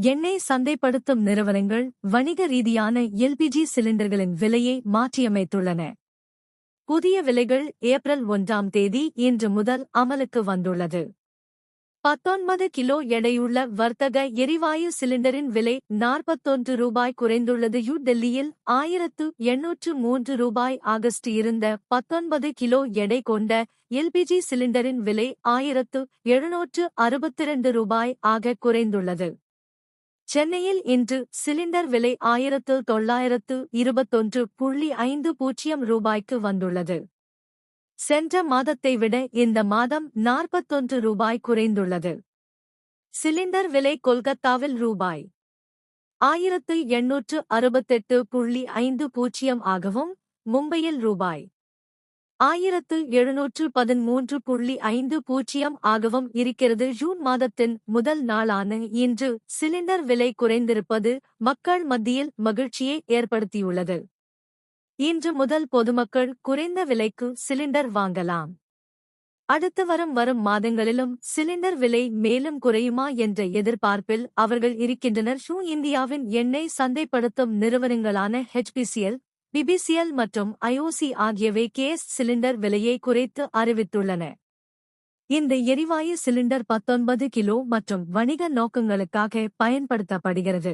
எண்ணெய் சந்தைப்படுத்தும் நிறுவனங்கள் வணிக ரீதியான எல்பிஜி சிலிண்டர்களின் விலையை மாற்றியமைத்துள்ளன. புதிய விலைகள் ஏப்ரல் ஒன்றாம் தேதி இன்று முதல் அமலுக்கு வந்துள்ளது. பத்தொன்பது கிலோ எடையுள்ள வர்த்தக எரிவாயு சிலிண்டரின் விலை நாற்பத்தொன்று ரூபாய் குறைந்துள்ளது. யு டெல்லியில் ஆயிரத்து எண்ணூற்று மூன்று ரூபாய் ஆகஸ்ட் இருந்த பத்தொன்பது கிலோ எடை கொண்ட எல்பிஜி சிலிண்டரின் விலை ஆயிரத்து எழுநூற்று அறுபத்திரண்டு ரூபாய் ஆக குறைந்துள்ளது. சென்னையில் இன்று சிலிண்டர் விலை ஆயிரத்து தொள்ளாயிரத்து இருபத்தொன்று புள்ளி ஐந்து பூஜ்ஜியம் ரூபாய்க்கு வந்துள்ளது. சென்ற மாதத்தை விட இந்த மாதம் நாற்பத்தொன்று ரூபாய் குறைந்துள்ளது. சிலிண்டர் விலை கொல்கத்தாவில் ரூபாய் ஆயிரத்து எண்ணூற்று அறுபத்தெட்டு புள்ளி ஐந்து பூஜ்ஜியம் ஆகவும் மும்பையில் ரூபாய் ஆயிரத்து எழுநூற்று பதிமூன்று புள்ளி ஐந்து பூஜ்ஜியம் ஆகவும் இருக்கிறது. ஜூன் மாதத்தின் முதல் நாளான இன்று சிலிண்டர் விலை குறைந்திருப்பது மக்கள் மத்தியில் மகிழ்ச்சியை ஏற்படுத்தியுள்ளது. இன்று முதல் பொதுமக்கள் குறைந்த விலைக்கு சிலிண்டர் வாங்கலாம். அடுத்து வரும் வரும் மாதங்களிலும் சிலிண்டர் விலை மேலும் குறையுமா என்ற எதிர்பார்ப்பில் அவர்கள் இருக்கின்றனர். ஷூ இந்தியாவின் எண்ணெய் சந்தைப்படுத்தும் நிறுவனங்களான ஹெச்பிசிஎல் பிபிசிஎல் மற்றும் ஐஓசி ஆகியவை கேஸ் சிலிண்டர் விலையை குறைத்து அறிவித்துள்ளன. இந்த எரிவாயு சிலிண்டர் பத்தொன்பது கிலோ மற்றும் வணிக நோக்கங்களுக்காக பயன்படுத்தப்படுகிறது.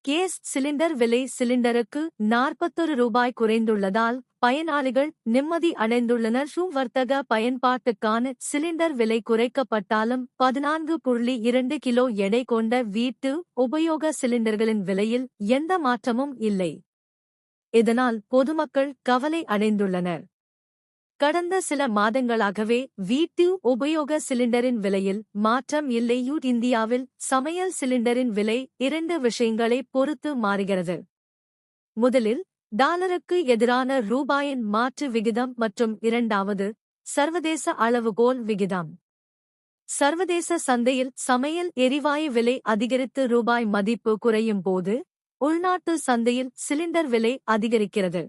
கேஸ் சிலிண்டர் விலை சிலிண்டருக்கு நாற்பத்தொரு ரூபாய் குறைந்துள்ளதால் பயனாளிகள் நிம்மதி அடைந்துள்ளனர். ஷூ வர்த்தக பயன்பாட்டுக்கான சிலிண்டர் விலை குறைக்கப்பட்டாலும் பதினான்கு புள்ளி இரண்டு கிலோ எடை கொண்ட வீட்டு உபயோக சிலிண்டர்களின் விலையில் எந்த மாற்றமும் இல்லை. இதனால் பொதுமக்கள் கவலை அடைந்துள்ளனர். கடந்த சில மாதங்களாகவே வீட்டு உபயோக சிலிண்டரின் விலையில் மாற்றம் இல்லையூ இந்தியாவில் சமையல் சிலிண்டரின் விலை இரண்டு விஷயங்களை பொறுத்து மாறுகிறது. முதலில் டாலருக்கு எதிரான ரூபாயின் மாற்று விகிதம் மற்றும் இரண்டாவது சர்வதேச அளவுகோல் விகிதம். சர்வதேச சந்தையில் சமையல் எரிவாயு விலை அதிகரித்து ரூபாய் மதிப்பு குறையும் போது உள்நாட்டு சந்தையில் சிலிண்டர் விலை அதிகரிக்கிறது.